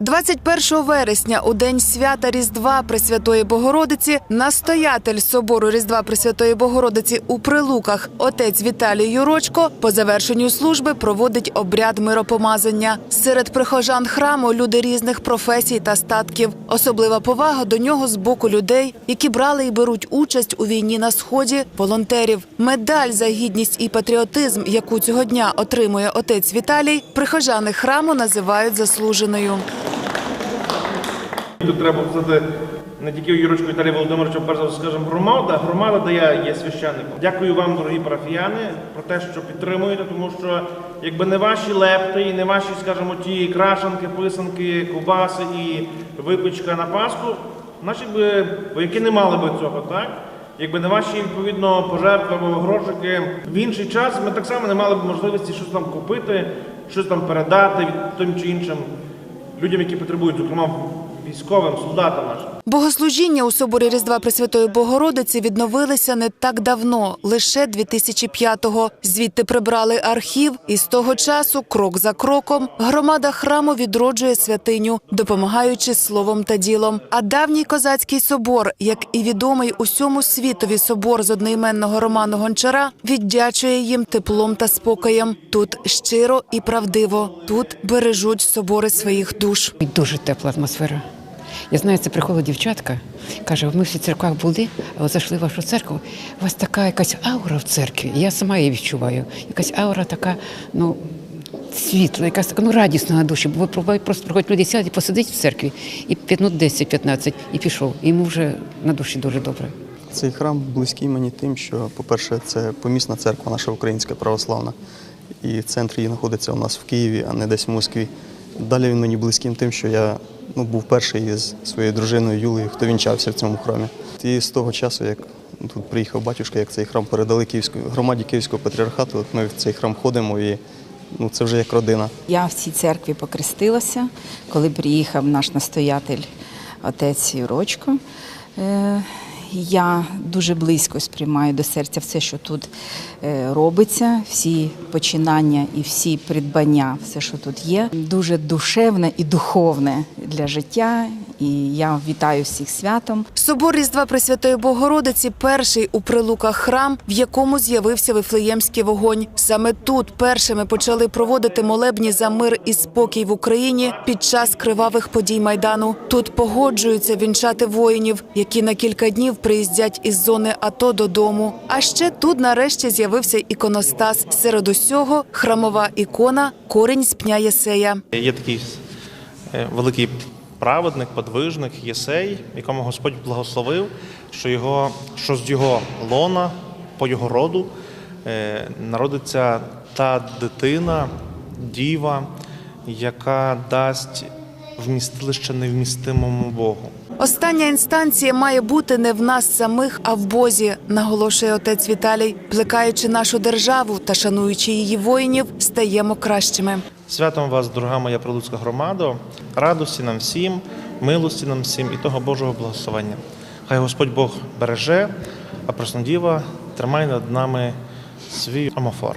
21 вересня, у день свята Різдва Пресвятої Богородиці, настоятель собору Різдва Пресвятої Богородиці у Прилуках, отець Віталій Юрочко, по завершенню служби проводить обряд миропомазання. Серед прихожан храму люди різних професій та статків. Особлива повага до нього з боку людей, які брали і беруть участь у війні на сході, волонтерів. Медаль за гідність і патріотизм, яку цього дня отримує отець Віталій, прихожани храму називають заслуженою. Тут треба сказати не тільки Юрочку Віталію Володимировичу, перш за все скажемо громада. Громада, я є священником. Дякую вам, дорогі парафіяни, про те, що підтримуєте, тому що якби не ваші лепти і не ваші, скажімо, ті крашанки, писанки, ковбаси і випічка на Пасху, наші би вояки не мали би цього, так? Якби не ваші відповідно пожертви або грошики в інший час, ми так само не мали б можливості щось там купити, щось там передати тим чи іншим людям, які потребують, зокрема військовим, солдатам нашим. Богослужіння у соборі Різдва Пресвятої Богородиці відновилися не так давно, лише 2005-го. Звідти прибрали архів, і з того часу, крок за кроком, громада храму відроджує святиню, допомагаючи словом та ділом. А давній козацький собор, як і відомий усьому світові собор з одноіменного Роману Гончара, віддячує їм теплом та спокоєм. Тут щиро і правдиво, тут бережуть собори своїх душ. Дуже тепла атмосфера. Я знаю, це приходила дівчатка, каже, ми всі в церквах були, а зайшли в вашу церкву. У вас така якась аура в церкві. Я сама її відчуваю. Якась аура така, ну, світла, якась така, ну, радісна на душі. Бо просто приходять люди сядуть, посидить в церкві і минут 10-15 і пішов. І йому вже на душі дуже добре. Цей храм близький мені тим, що, по-перше, це помісна церква наша українська православна. І центр її знаходиться у нас в Києві, а не десь в Москві. Далі він мені близьким тим, що я ну, був перший із своєю дружиною Юлею, хто вінчався в цьому храмі. І з того часу, як тут приїхав батюшка, як цей храм передали Київської громаді Київського патріархату, от ми в цей храм ходимо і ну, це вже як родина. Я в цій церкві покрестилася, коли приїхав наш настоятель отець Юрочко. Я дуже близько сприймаю до серця все, що тут е, робиться, всі починання і всі придбання, все, що тут є. Дуже душевне і духовне для життя. І я вітаю всіх святом. Собор Різдва Пресвятої Богородиці перший у прилуках храм, в якому з'явився Вифлеємський вогонь. Саме тут першими почали проводити молебні за мир і спокій в Україні під час кривавих подій майдану. Тут погоджуються вінчати воїнів, які на кілька днів приїздять із зони АТО додому. А ще тут нарешті з'явився іконостас. Серед усього храмова ікона корінь з пня Єсея. Є такий е, великий праведник, подвижник, Єсей, якому Господь благословив, що, його, що з його лона, по його роду, е, народиться та дитина, діва, яка дасть вмістилище невмістимому Богу. Остання інстанція має бути не в нас самих, а в Бозі, наголошує отець Віталій. Плекаючи нашу державу та шануючи її воїнів, стаємо кращими. Святом вас, дорога моя прилуцька громада, радості нам всім, милості нам всім і того Божого благословення. Хай Господь Бог береже, а Преснодіва тримає над нами свій амофор.